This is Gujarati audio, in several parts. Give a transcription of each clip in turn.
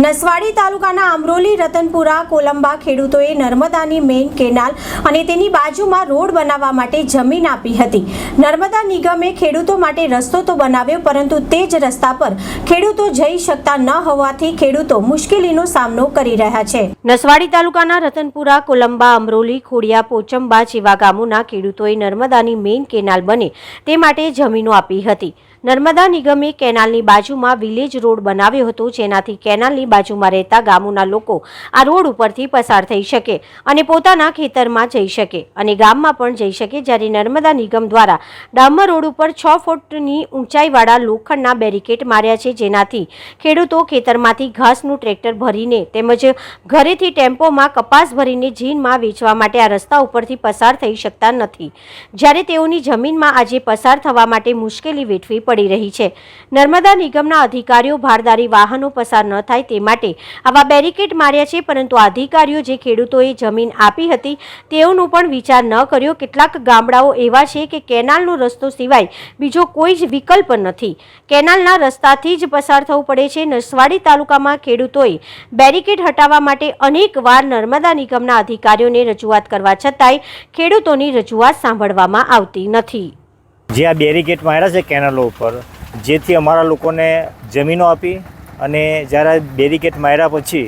નસવાડી તાલુકાના આમરોલી, રતનપુરા, કોલંબા ખેડૂતોએ નર્મદાની મેઇન કેનાલ અને તેની બાજુમાં રોડ બનાવવા માટે જમીન આપી હતી. નર્મદા નિગમે ખેડૂતો માટે રસ્તો તો બનાવ્યો, પરંતુ તે જ રસ્તા પર ખેડૂતો જઈ શકતા ન હોવાથી ખેડૂતો મુશ્કેલીનો સામનો કરી રહ્યા છે. નસવાડી તાલુકાના રતનપુરા, કોલંબા અમરોલી ખોડિયા, પોચંબા જેવા ગામોના ખેડૂતોએ નર્મદાની મેઇન કેનાલ બને તે માટે જમીનો આપી હતી. નર્મદા નિગમે કેનાલની બાજુમાં વિલેજ રોડ બનાવ્યો હતો, જેનાથી કેનાલની બાજુમાં રહેતા ગામોના લોકો આ રોડ ઉપરથી પસાર થઈ શકે અને પોતાના ખેતરમાં જઈ શકે અને ગામમાં પણ જઈ શકે જ્યારે નર્મદા નિગમ દ્વારા ડામર રોડ ઉપર છ ફૂટની ઊંચાઈવાળા લોખંડના બેરિકેડ માર્યા છે, જેનાથી ખેડૂતો ખેતરમાંથી ઘાસનું ટ્રેક્ટર ભરીને તેમજ ઘરેથી ટેમ્પોમાં કપાસ ભરીને જીનમાં વેચવા માટે આ રસ્તા ઉપરથી પસાર થઈ શકતા નથી. જ્યારે તેઓની જમીનમાં આજે પસાર થવા માટે મુશ્કેલી વેઠવી પડી રહી છે. નર્મદા નિગમના અધિકારીઓ ભારદારી વાહનો પસાર ન થાય તે માટે આવા બેરિકેડ માર્યા છે, પરંતુ અધિકારીઓ જે ખેડૂતોએ જમીન આપી હતી તેઓનો પણ વિચાર ન કર્યો. કેટલાક ગામડાઓ એવા છે કે કેનાલનો રસ્તો સિવાય બીજો કોઈ જ વિકલ્પ નથી. કેનાલના રસ્તાથી જ પસાર થવું પડે છે. નસવાડી તાલુકામાં ખેડૂતોએ બેરિકેડ હટાવવા માટે અનેકવાર નર્મદા નિગમના અધિકારીઓને રજૂઆત કરવા છતાંય ખેડૂતોની રજૂઆત સાંભળવામાં આવતી નથી. જે આ બેરિકેડ માર્યા છે કેનાલો ઉપર, જેથી અમારા લોકોને જમીનો આપી અને જ્યારે બેરીકેટ માર્યા પછી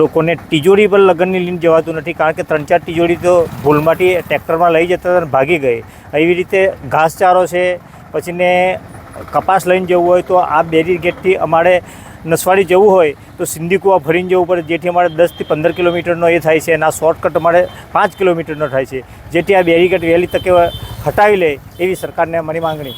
લોકોને તિજોરી પર લગ્નની લઈને જવાતું નથી, કારણ કે ત્રણ ચાર તિજોરી તો ભૂલમાંથી ટ્રેક્ટરમાં લઈ જતા હતા ભાગી ગઈ. એવી રીતે ઘાસચારો છે પછીને કપાસ લઈને જવું હોય તો આ બેરીગેટથી અમારે નસવાડી જવું હોય તો સિંધીકુવા ફરીને જવું પડે, જેથી અમારે દસથી પંદર કિલોમીટરનો એ થાય છે અને આ શોર્ટકટ અમારે પાંચ કિલોમીટરનો થાય છે. જેથી આ બેરીકેટ વહેલી તકે હટાવી લે એવી સરકારને મારી માંગણી